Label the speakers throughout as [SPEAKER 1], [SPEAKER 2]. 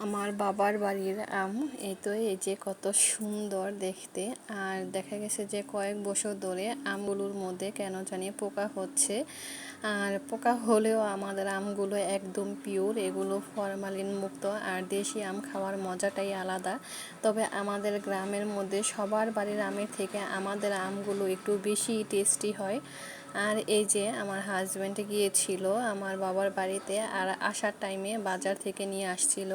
[SPEAKER 1] আমার বাবার বাড়ির আম, এই তো এই যে কত সুন্দর দেখতে। আর দেখা গেছে যে কয়েক বছর ধরে আমগুলোর মধ্যে কেন জানি পোকা হচ্ছে। আর পোকা হলেও আমাদের আমগুলো একদম পিওর এগুলো ফরমালিন মুক্ত। আর দেশি আম খাওয়ার মজাটাই আলাদা। তবে আমাদের গ্রামের মধ্যে সবার বাড়ির আমের থেকে আমাদের আমগুলো একটু বেশি টেস্টি হয়। আর এই যে আমার হাজব্যান্ড গিয়েছিল আমার বাবার বাড়িতে আর আসার টাইমে বাজার থেকে নিয়ে আসছিল।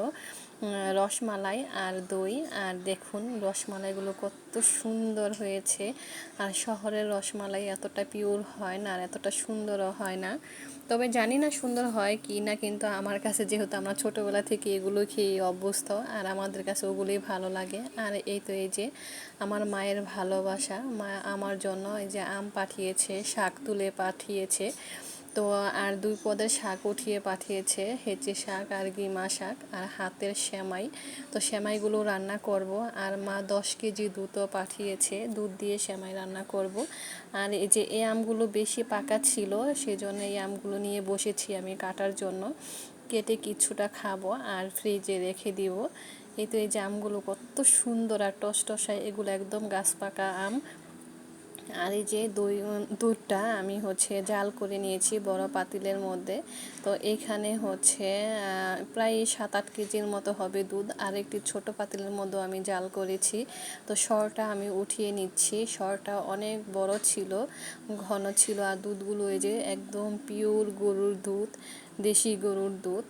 [SPEAKER 1] রসমালাই আর দই। আর দেখুন, রসমালাইগুলো কত সুন্দর হয়েছে। আর শহরের রসমালাই এতটা পিওর হয় না, আর এতটা সুন্দরও হয় না। তবে জানি না সুন্দর হয় কি না, কিন্তু আমার কাছে যেহেতু আমরা ছোটোবেলা থেকে এগুলো খেয়ে অভ্যস্ত, আর আমাদের কাছে ওগুলোই ভালো লাগে। আর এই তো এই যে আমার মায়ের ভালোবাসা, মা আমার জন্য এই যে আম পাঠিয়েছে, শাক তুলে পাঠিয়েছে। তো আর দুই পদের শাক উঠিয়ে পাঠিয়েছে, হেঁচে শাক আর গিমা শাক আর হাতের সেমাই। তো সেমাইগুলো রান্না করব আর মা দশ কেজি দুধও পাঠিয়েছে, দুধ দিয়ে সেমাই রান্না করব। আর এই যে এই আমগুলো বেশি পাকা ছিল, সেজন্য এই আমগুলো নিয়ে বসেছি আমি কাটার জন্য। কেটে কিছুটা খাব আর ফ্রিজে রেখে দিব। এই তো এই যে আমগুলো কত সুন্দর আর টস টসায় এগুলো একদম গাছ পাকা আম। আর এই যে দই দুধটা আমি হচ্ছে জাল করে নিয়েছি বড় পাতিলের মধ্যে। তো এখানে হচ্ছে প্রায় সাত আট কেজির মতো হবে দুধ আর একটি ছোট পাতিলের মধ্যে আমি জাল করেছি। তো সরটা আমি উঠিয়ে নিচ্ছি। সরটা অনেক বড় ছিল, ঘন ছিল। আর দুধগুলো এই যে একদম পিওর গরুর দুধ, দেশি গরুর দুধ।